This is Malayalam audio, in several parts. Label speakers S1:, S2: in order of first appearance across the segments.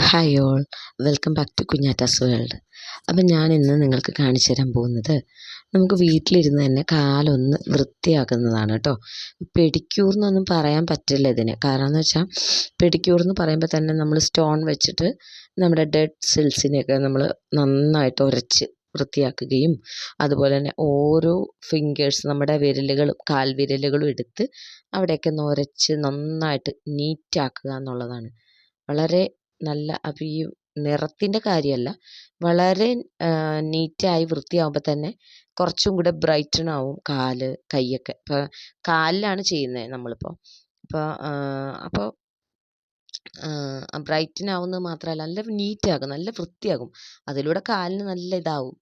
S1: Hi all welcome back to Kunjatta's world അപ്പം ഞാൻ ഇന്ന് നിങ്ങൾക്ക് കാണിച്ചു തരാൻ പോകുന്നത് നമുക്ക് വീട്ടിലിരുന്ന് തന്നെ കാലൊന്ന് വൃത്തിയാക്കുന്നതാണ് കേട്ടോ. പെഡിക്യൂർ എന്നൊന്നും പറയാൻ പറ്റില്ല ഇതിന്. കാരണം എന്ന് വെച്ചാൽ പെഡിക്യൂർ എന്ന് പറയുമ്പോൾ തന്നെ നമ്മൾ സ്റ്റോൺ വെച്ചിട്ട് നമ്മുടെ ഡെഡ് സെൽസിനെയൊക്കെ നമ്മൾ നന്നായിട്ട് ഉരച്ച് വൃത്തിയാക്കുകയും അതുപോലെ തന്നെ ഓരോ ഫിംഗേഴ്സ് നമ്മുടെ വിരലുകളും കാൽവിരലുകളും എടുത്ത് അവിടെയൊക്കെ ഒന്ന് ഉരച്ച് നന്നായിട്ട് നീറ്റാക്കുക എന്നുള്ളതാണ്. വളരെ നല്ല അപ്പോൾ ഈ നിറത്തിന്റെ കാര്യമല്ല. വളരെ നീറ്റായി വൃത്തിയാവുമ്പോൾ തന്നെ കുറച്ചും കൂടെ ബ്രൈറ്റൺ ആവും കാൽ കൈയൊക്കെ. ഇപ്പോൾ കാലിലാണ് ചെയ്യുന്നത് നമ്മളിപ്പോൾ അപ്പോൾ അപ്പോൾ ബ്രൈറ്റൻ ആവുന്നത് മാത്രമല്ല നല്ല നീറ്റാകും നല്ല വൃത്തിയാകും. അതിലൂടെ കാലിന് നല്ല ഇതാവും.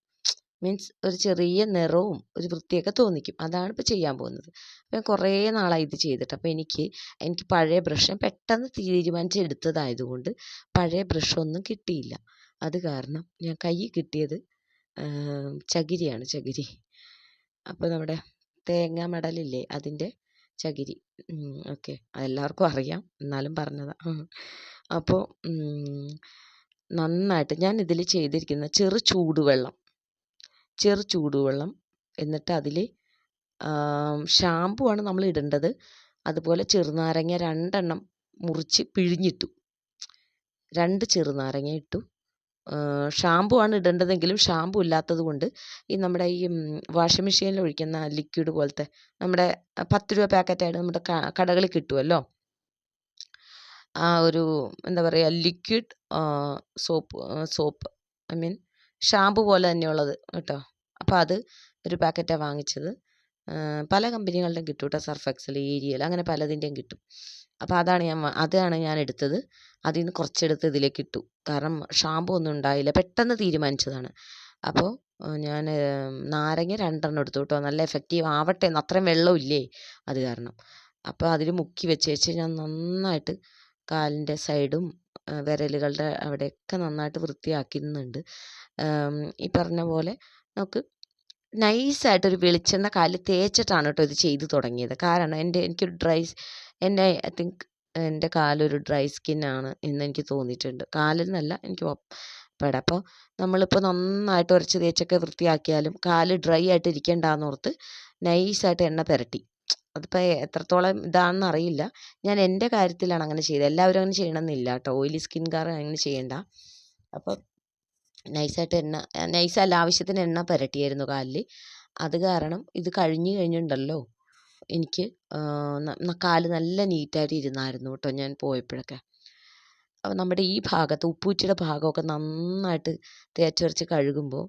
S1: മീൻസ് ഒരു ചെറിയ നിറവും ഒരു വൃത്തിയൊക്കെ തോന്നിക്കും. അതാണ് ഇപ്പോൾ ചെയ്യാൻ പോകുന്നത്. അപ്പം കുറേ നാളായി ഇത് ചെയ്തിട്ട്. അപ്പോൾ എനിക്ക് എനിക്ക് പഴയ ബ്രഷ് പെട്ടെന്ന് തീരുമാനിച്ചെടുത്തതായതുകൊണ്ട് പഴയ ബ്രഷൊന്നും കിട്ടിയില്ല. അത് കാരണം ഞാൻ കൈ കിട്ടിയത് ചകിരിയാണ് ചകിരി. അപ്പോൾ നമ്മുടെ തേങ്ങ മടലില്ലേ അതിന്റെ ചകിരി. ഓക്കെ. എല്ലാവർക്കും അറിയാം. എന്നാലും പറഞ്ഞതാണ് അപ്പോൾ നന്നായിട്ട് ഞാൻ ഇതിൽ ചെയ്തിരിക്കുന്ന ചെറു ചൂടുവെള്ളം. ചെറു ചൂടുവെള്ളം എന്നിട്ട് അതിൽ ഷാമ്പു ആണ് നമ്മൾ ഇടേണ്ടത്. അതുപോലെ ചെറുനാരങ്ങ രണ്ടെണ്ണം മുറിച്ച് പിഴിഞ്ഞിട്ടു. രണ്ട് ചെറുനാരങ്ങ ഇട്ടു. ഷാമ്പു ആണ് ഇടേണ്ടതെങ്കിലും ഷാമ്പു ഇല്ലാത്തത് കൊണ്ട് ഈ നമ്മുടെ ഈ വാഷിംഗ് മെഷീനിൽ ഒഴിക്കുന്ന ലിക്വിഡ് പോലത്തെ നമ്മുടെ പത്ത് രൂപ പാക്കറ്റായിട്ട് നമ്മുടെ കടകളിൽ കിട്ടുമല്ലോ ആ ഒരു എന്താ പറയുക liquid soap soap I mean shampoo പോലെ തന്നെയുള്ളത് കേട്ടോ. അപ്പോൾ അത് ഒരു പാക്കറ്റാണ് വാങ്ങിച്ചത്. പല കമ്പനികളുടെയും കിട്ടും കേട്ടോ. സർഫ് എക്സൽ ഏരിയൽ അങ്ങനെ പലതിന്റെയും കിട്ടും. അപ്പോൾ അതാണ് ഞാൻ അതാണ് ഞാൻ എടുത്തത്. അതിൽ നിന്ന് കുറച്ചെടുത്ത് ഇതിലേക്ക് ഇട്ടു. കാരണം ഷാമ്പു ഒന്നും ഉണ്ടായില്ല. പെട്ടെന്ന് തീരുമാനിച്ചതാണ്. അപ്പോൾ ഞാൻ നാരങ്ങ രണ്ടെണ്ണം എടുത്തു കേട്ടോ. നല്ല എഫക്റ്റീവ് ആവട്ടെ എന്ന് അത്രയും വെള്ളമില്ലേ അത് കാരണം. അപ്പോൾ അതിൽ മുക്കി വെച്ചേച്ച് ഞാൻ നന്നായിട്ട് കാലിന്റെ സൈഡും വിരലുകളുടെ അവിടെയൊക്കെ നന്നായിട്ട് വൃത്തിയാക്കുന്നുണ്ട് ഈ പറഞ്ഞ പോലെ നമുക്ക് നൈസായിട്ടൊരു വെളിച്ചെണ്ണ കാലിൽ തേച്ചിട്ടാണ് കേട്ടോ ഇത് ചെയ്ത് തുടങ്ങിയത്. കാരണം എന്റെ എനിക്കൊരു ഡ്രൈ എന്റെ ഐ തിങ്ക് എന്റെ കാലൊരു ഡ്രൈ സ്കിന്നാണ് എന്ന് എനിക്ക് തോന്നിയിട്ടുണ്ട്. കാലിൽ നിന്നല്ല എനിക്ക് പെടാം. അപ്പോൾ നമ്മളിപ്പോൾ നന്നായിട്ട് ഉരച്ച് തേച്ചൊക്കെ വൃത്തിയാക്കിയാലും കാൽ ഡ്രൈ ആയിട്ട് ഇരിക്കേണ്ടെന്ന് ഓർത്ത് നൈസായിട്ട് എണ്ണ പുരട്ടി. അതിപ്പോൾ എത്രത്തോളം ഇതാണെന്ന് അറിയില്ല. ഞാൻ എന്റെ കാര്യത്തിലാണ് അങ്ങനെ ചെയ്തത്. എല്ലാവരും അങ്ങനെ ചെയ്യണമെന്നില്ല കേട്ടോ. ഓയിലി സ്കിൻകാർ അങ്ങനെ ചെയ്യണ്ട. അപ്പോൾ നൈസായിട്ട് എണ്ണ നൈസല്ല ആവശ്യത്തിന് എണ്ണ പുരട്ടിയായിരുന്നു കാലിൽ അത് കാരണം ഇത് കഴിഞ്ഞു കഴിഞ്ഞിട്ടുണ്ടല്ലോ എനിക്ക് കാൽ നല്ല നീറ്റായിട്ട് ഇരുന്നായിരുന്നു കേട്ടോ ഞാൻ പോയപ്പോഴൊക്കെ. അപ്പോൾ നമ്മുടെ ഈ ഭാഗത്ത് ഉപ്പൂറ്റിയുടെ ഭാഗമൊക്കെ നന്നായിട്ട് തേച്ചുരച്ച് കഴുകുമ്പോൾ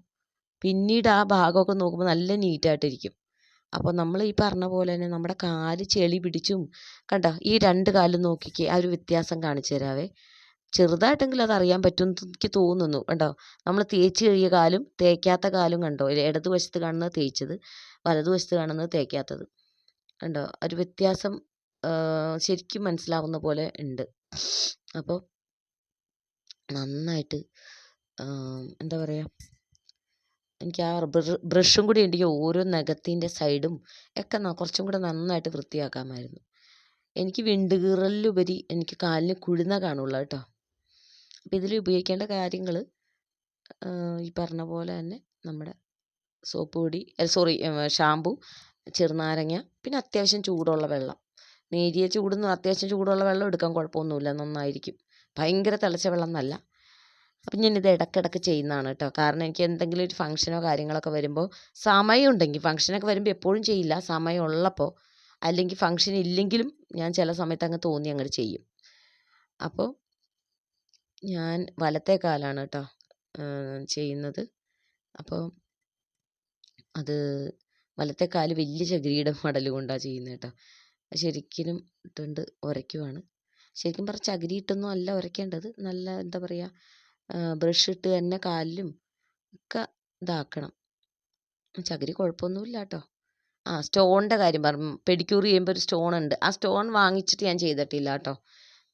S1: പിന്നീട് ആ ഭാഗമൊക്കെ നോക്കുമ്പോൾ നല്ല നീറ്റായിട്ടിരിക്കും. അപ്പോൾ നമ്മൾ ഈ പറഞ്ഞ പോലെ തന്നെ നമ്മുടെ കാൽ ചെളി പിടിച്ചും കണ്ടോ? ഈ രണ്ട് കാലും നോക്കിക്കേ ആ ഒരു വ്യത്യാസം കാണിച്ചു തരാവേ. ചെറുതായിട്ടെങ്കിലും അത് അറിയാൻ പറ്റും എനിക്ക് തോന്നുന്നു കണ്ടോ? നമ്മൾ തേച്ച് കഴിയ കാലും തേക്കാത്ത കാലും കണ്ടോ? ഇടതുവശത്ത് കാണുന്നത് തേച്ചത് വലതുവശത്ത് കാണുന്നത് തേക്കാത്തത്. കണ്ടോ? ഒരു വ്യത്യാസം ശരിക്കും മനസ്സിലാവുന്ന പോലെ ഉണ്ട്. അപ്പോൾ നന്നായിട്ട് എന്താ പറയുക എനിക്ക് ആ ബ്രഷും കൂടി ഉണ്ടെങ്കിൽ ഓരോ നഖത്തിന്റെ സൈഡും ഒക്കെ കുറച്ചും കൂടെ നന്നായിട്ട് വൃത്തിയാക്കാമായിരുന്നു. എനിക്ക് വിണ്ടുകീറലിലുപരി എനിക്ക് കാലിന് കുഴിന കാണുള്ളൂ കേട്ടോ. അപ്പം ഇതിൽ ഉപയോഗിക്കേണ്ട കാര്യങ്ങൾ ഈ പറഞ്ഞ പോലെ തന്നെ നമ്മുടെ സോപ്പ് പൊടി സോറി ഷാമ്പു ചെറുനാരങ്ങ പിന്നെ അത്യാവശ്യം ചൂടുള്ള വെള്ളം. നേരിയ ചൂടുന്ന അത്യാവശ്യം ചൂടുള്ള വെള്ളം എടുക്കാൻ കുഴപ്പമൊന്നുമില്ല നന്നായിരിക്കും. ഭയങ്കര തിളച്ച വെള്ളം എന്നല്ല അപ്പം ഞാനിത് ഇടയ്ക്കിടയ്ക്ക് ചെയ്യുന്നതാണ് കേട്ടോ. കാരണം എനിക്ക് എന്തെങ്കിലും ഒരു ഫംഗ്ഷനോ കാര്യങ്ങളൊക്കെ വരുമ്പോൾ സമയം ഉണ്ടെങ്കിൽ ഫംഗ്ഷനൊക്കെ വരുമ്പോൾ എപ്പോഴും ചെയ്യില്ല. സമയമുള്ളപ്പോൾ അല്ലെങ്കിൽ ഫംഗ്ഷൻ ഇല്ലെങ്കിലും ഞാൻ ചില സമയത്ത് അങ്ങ് തോന്നി അങ്ങോട്ട് ചെയ്യും. അപ്പോൾ ഞാൻ വലത്തെ കാലാണ് കേട്ടോ ചെയ്യുന്നത്. അപ്പോൾ അത് വലത്തെ കാൽ വലിയ ചകിരിയുടെ മടൽ കൊണ്ടാണ് ചെയ്യുന്നത് കേട്ടോ. ശരിക്കും ഇട്ടുണ്ട് ഉരയ്ക്കുവാണ്. ശരിക്കും പറഞ്ഞാൽ ചകിരി ഇട്ടൊന്നും അല്ല ഉരയ്ക്കേണ്ടത്. നല്ല എന്താ പറയുക ബ്രഷ് ഇട്ട് തന്നെ കാലിലും ഒക്കെ ഇതാക്കണം. ചകിരി കുഴപ്പമൊന്നുമില്ല കേട്ടോ ആ സ്റ്റോണിന്റെ കാര്യം പറഞ്ഞു. പെഡിക്യൂർ ചെയ്യുമ്പോൾ ഒരു സ്റ്റോൺ ഉണ്ട്. ആ സ്റ്റോൺ വാങ്ങിച്ചിട്ട് ഞാൻ ചെയ്തിട്ടില്ല കേട്ടോ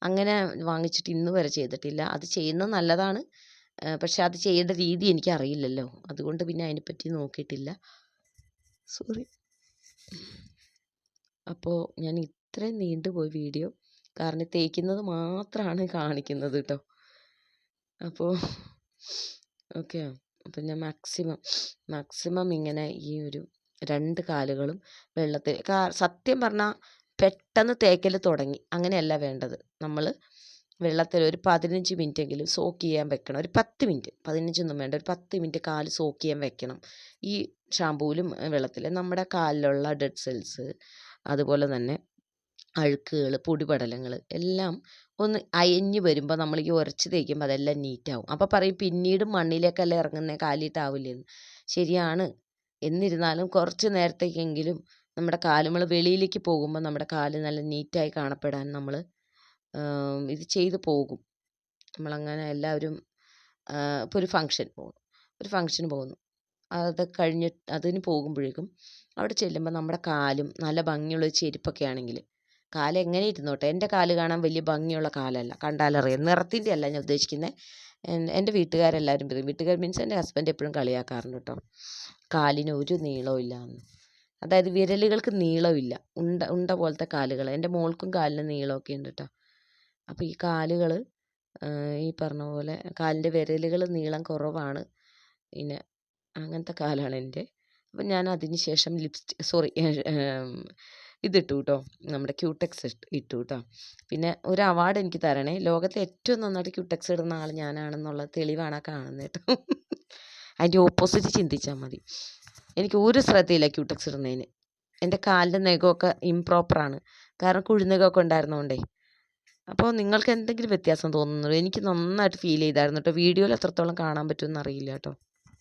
S1: അങ്ങനെ വാങ്ങിച്ചിട്ട് ഇന്ന് വരെ ചെയ്തിട്ടില്ല. അത് ചെയ്യുന്നത് നല്ലതാണ്. പക്ഷെ അത് ചെയ്യേണ്ട രീതി എനിക്ക് അറിയില്ലല്ലോ അതുകൊണ്ട് പിന്നെ അതിനെപ്പറ്റി നോക്കിയിട്ടില്ല. സോറി. അപ്പോൾ ഞാൻ ഇത്രയും നീണ്ടുപോയി വീഡിയോ കാരണം തേക്കുന്നത് മാത്രമാണ് കാണിക്കുന്നത് കേട്ടോ. അപ്പോൾ ഓക്കെ. അപ്പം ഞാൻ മാക്സിമം മാക്സിമം ഇങ്ങനെ ഈ ഒരു രണ്ട് കാലുകളും വെള്ളത്തിൽ സത്യം പറഞ്ഞാൽ പെട്ടെന്ന് തേക്കൽ തുടങ്ങി. അങ്ങനെയല്ല വേണ്ടത്. നമ്മൾ വെള്ളത്തിൽ ഒരു പതിനഞ്ച് മിനിറ്റെങ്കിലും സോക്ക് ചെയ്യാൻ വെക്കണം. ഒരു പത്ത് മിനിറ്റ് പതിനഞ്ചൊന്നും വേണ്ട ഒരു പത്ത് മിനിറ്റ് കാൽ സോക്ക് ചെയ്യാൻ വെക്കണം. ഈ ഷാമ്പൂവിലും വെള്ളത്തിൽ നമ്മുടെ കാലിലുള്ള ഡെഡ് സെൽസ് അതുപോലെ തന്നെ അഴുക്കുകൾ പൊടിപടലങ്ങൾ എല്ലാം ഒന്ന് അയഞ്ഞ് വരുമ്പോൾ നമ്മൾ ഈ ഉരച്ച് തേക്കുമ്പോൾ അതെല്ലാം നീറ്റാവും. അപ്പോൾ പറയും പിന്നീട് മണ്ണിലേക്കല്ല ഇറങ്ങുന്നത് കാലിട്ടാവില്ലെന്ന് ശരിയാണ്. എന്നിരുന്നാലും കുറച്ച് നേരത്തേക്കെങ്കിലും നമ്മുടെ കാലുകൾ വെളിയിലേക്ക് പോകുമ്പോൾ നമ്മുടെ കാൽ നല്ല നീറ്റായി കാണപ്പെടാൻ നമ്മൾ ഇത് ചെയ്ത് പോകും. നമ്മളങ്ങനെ എല്ലാവരും ഇപ്പോൾ ഒരു ഫംഗ്ഷൻ പോകുന്നു ഒരു ഫംഗ്ഷന് പോകുന്നു. അത് കഴിഞ്ഞ് അതിന് പോകുമ്പോഴേക്കും അവിടെ ചെല്ലുമ്പോൾ നമ്മുടെ കാലും നല്ല ഭംഗിയുള്ള ചെരുപ്പൊക്കെ ആണെങ്കിൽ കാൽ എങ്ങനെ ഇരുന്നോട്ടെ എന്റെ കാൽ കാണാൻ വലിയ ഭംഗിയുള്ള കാലല്ല. കണ്ടാലറിയാം. നിറത്തിന്റെ അല്ല ഞാൻ ഉദ്ദേശിക്കുന്നത് എന്റെ വീട്ടുകാരെല്ലാവരും പറയും. വീട്ടുകാർ മീൻസ് എന്റെ ഹസ്ബൻഡ് എപ്പോഴും കളിയാക്കാറുണ്ട് കേട്ടോ. കാലിന് ഒരു നീളവും ഇല്ല എന്ന് അതായത് വിരലുകൾക്ക് നീളമില്ല ഉണ്ട ഉണ്ട പോലത്തെ കാലുകൾ എന്റെ മോൾക്കും കാലിന് നീളമൊക്കെ ഉണ്ട് കേട്ടോ. അപ്പോൾ ഈ കാലുകൾ ഈ പറഞ്ഞ പോലെ കാലിന്റെ വിരലുകൾ നീളം കുറവാണ്. പിന്നെ അങ്ങനത്തെ കാലാണ് എന്റെ അപ്പം ഞാൻ അതിന് ശേഷം ലിപ്സ്റ്റിക് സോറി ഇതിട്ടു കേട്ടോ നമ്മുടെ ക്യൂടെക്സ് ഇട്ടു കേട്ടോ പിന്നെ ഒരു അവാർഡ് എനിക്ക് തരണേ. ലോകത്തെ ഏറ്റവും നന്നായിട്ട് ക്യൂടെക്സ് ഇടുന്ന ആൾ ഞാനാണെന്നുള്ള തെളിവാണ് ആ കാണുന്നത് കേട്ടോ അതിന്റെ ഓപ്പോസിറ്റ് ചിന്തിച്ചാൽ മതി. എനിക്ക് ഒരു ശ്രദ്ധയില്ല ക്യൂടെക്സ് ഇടുന്നതിന്. എന്റെ കാലിന്റെ നഖമൊക്കെ ഇംപ്രോപ്പറാണ് കാരണം കുഴിനഖമൊക്കെ ഉണ്ടായിരുന്നതുകൊണ്ടേ അപ്പോൾ നിങ്ങൾക്ക് എന്തെങ്കിലും വ്യത്യാസം തോന്നുന്നുണ്ടോ? എനിക്ക് നന്നായിട്ട് ഫീൽ ചെയ്തായിരുന്നു കേട്ടോ വീഡിയോയിൽ എത്രത്തോളം കാണാൻ പറ്റുമെന്ന് അറിയില്ല കേട്ടോ